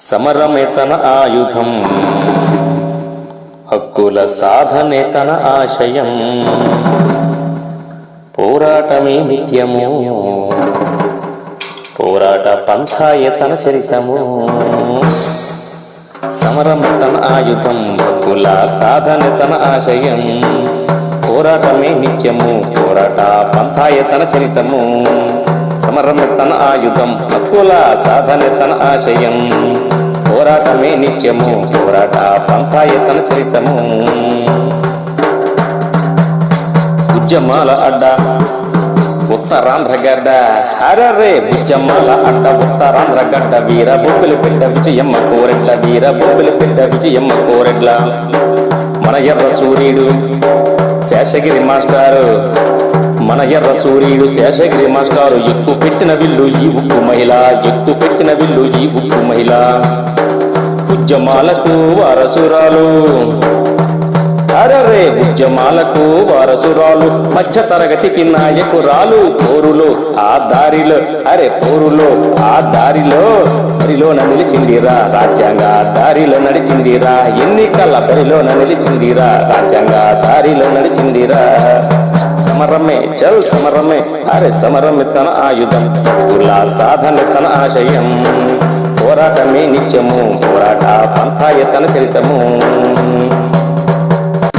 సమరమే తన ఆయుధం. హక్కుల సాధనే తన ఆశయం. పోరాటమే నిత్యము. పోరాట పంథాయే తన చరితము. సమరం తన ఆయుధం హక్కుల సాధన తన ఆశయం. పోరాటమే నిత్యము. పోరాట పంథాయే తన చరితము. సమరం తన ఆయుధం. హక్కుల సాధన తన ఆశయం. పోరాటమే నిత్యము పోరాట పంథాయ తన చరితము. ఉద్యమాల అడ్డ ఉత్తరాంధ్ర గడ్డ హరరే ఉద్యమాల అడ్డ ఉత్తరాంధ్ర గడ్డ వీర బొబ్బిలి పెట్ట విజయమ్మ కోరెడ్ల వీర బొబ్బిలి పెట్ట విజయమ్మ కోరెడ్ల. మన ఎర్ర సూర్యుడు శేషగిరి మాస్టారు. మన ఎర్ర సూర్యుడు శేషగిరి మాస్టారు ఎక్కువ పెట్టిన విల్లు ఈ ఉప్పు మహిళ ఎక్కువ పెట్టిన విల్లు ఈ ఉప్పు మహిళ. ఉద్యమాలకు వారసురాలు. అరరే ఉద్యమాలకు వారసురాలు మధ్య తరగతికి నాయకురాలు పోరులో ఆ దారిలో అరే పోరులో ఆ దారిలో బరిలోన నిలిచిందిరా రాజ్యాంగ దారిలో నడిచిందిరా ఎన్నికల బరిలోన నిలిచిందిరా రాజ్యాంగ దారిలో నడిచిందిరా. సమరమే చల్ సమరమే. అరే సమరమే తన ఆయుధం తులా సాధన తన ఆశయం. పోరాటమే నిత్యము పోరాట పంథాయ తన చరితము.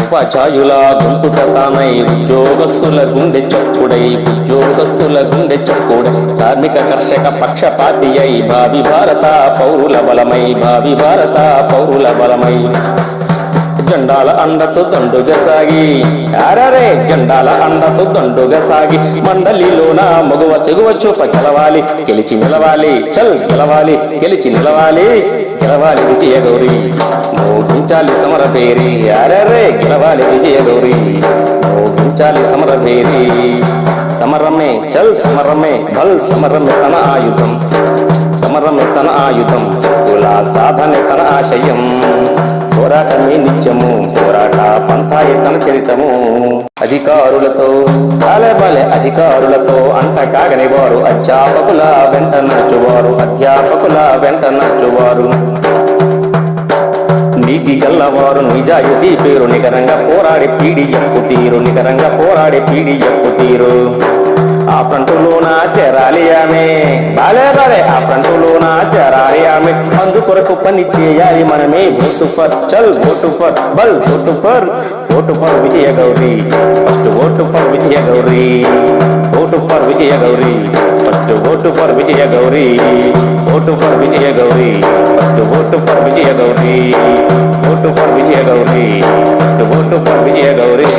ఉపాధ్యాయుల గొంతుట తానై ఉద్యోగస్తుల గుండె చప్పుడై ఉద్యోగస్తుల గుండె చప్పుడై. కార్మిక కర్షక పక్షపాతి అయి భావి భారత పౌరుల బలమై భావి భారత పౌరుల బలమై. జెండాల అండతో దండుగా సాగి. అరరే జెండాల అండతో దండుగా సాగి. మండలిలోన మగువ తెగువ చూప గెలవాలి. గెలిచి నిలవాలి చల్ గెలవాలి గెలిచి నిలవాలి. గెలవాలి విజయ గౌరి మోగించాలి సమర పేరి అరరే గెలవాలి విజయ గౌరి మోగించాలి సమర పేరి సమరమే చల్ సమరమే బల్ సమరమే తన ఆయుధం. సమరమే తన ఆయుధం కులా సాధనే తన ఆశయం. పోరాటమే నిత్యము పోరాట పంథాయే తన చరితము. అధికారులతో బాలే అధికారులతో అంత కాగని వారు అధ్యాపకుల వెంట నడుచువారు అధ్యాపకుల వెంట నడుచువారు. నీతి గల్లవారు నిజాయితీ పేరు నికరంగా పోరాడే పీడిఎఫ్ తీరు నికరంగా పోరాడే పీడిఎఫ్ తీరు. ఆ ఫ్రంటులోన చేరాలి ఆమె బాలే బాలే ఆ ఫ్రంటులోన చేరాలి ఆమె అందు కొరకు పని చేయాలి మనమే ఓటు ఫర్ చల్ vote for Bal vote for vote for Vijaya Gowri first vote for Vijaya Gowri vote for Vijaya Gowri first vote for Vijaya Gowri vote for Vijaya Gowri first vote for Vijaya Gowri vote for Vijaya Gowri first vote for Vijaya Gowri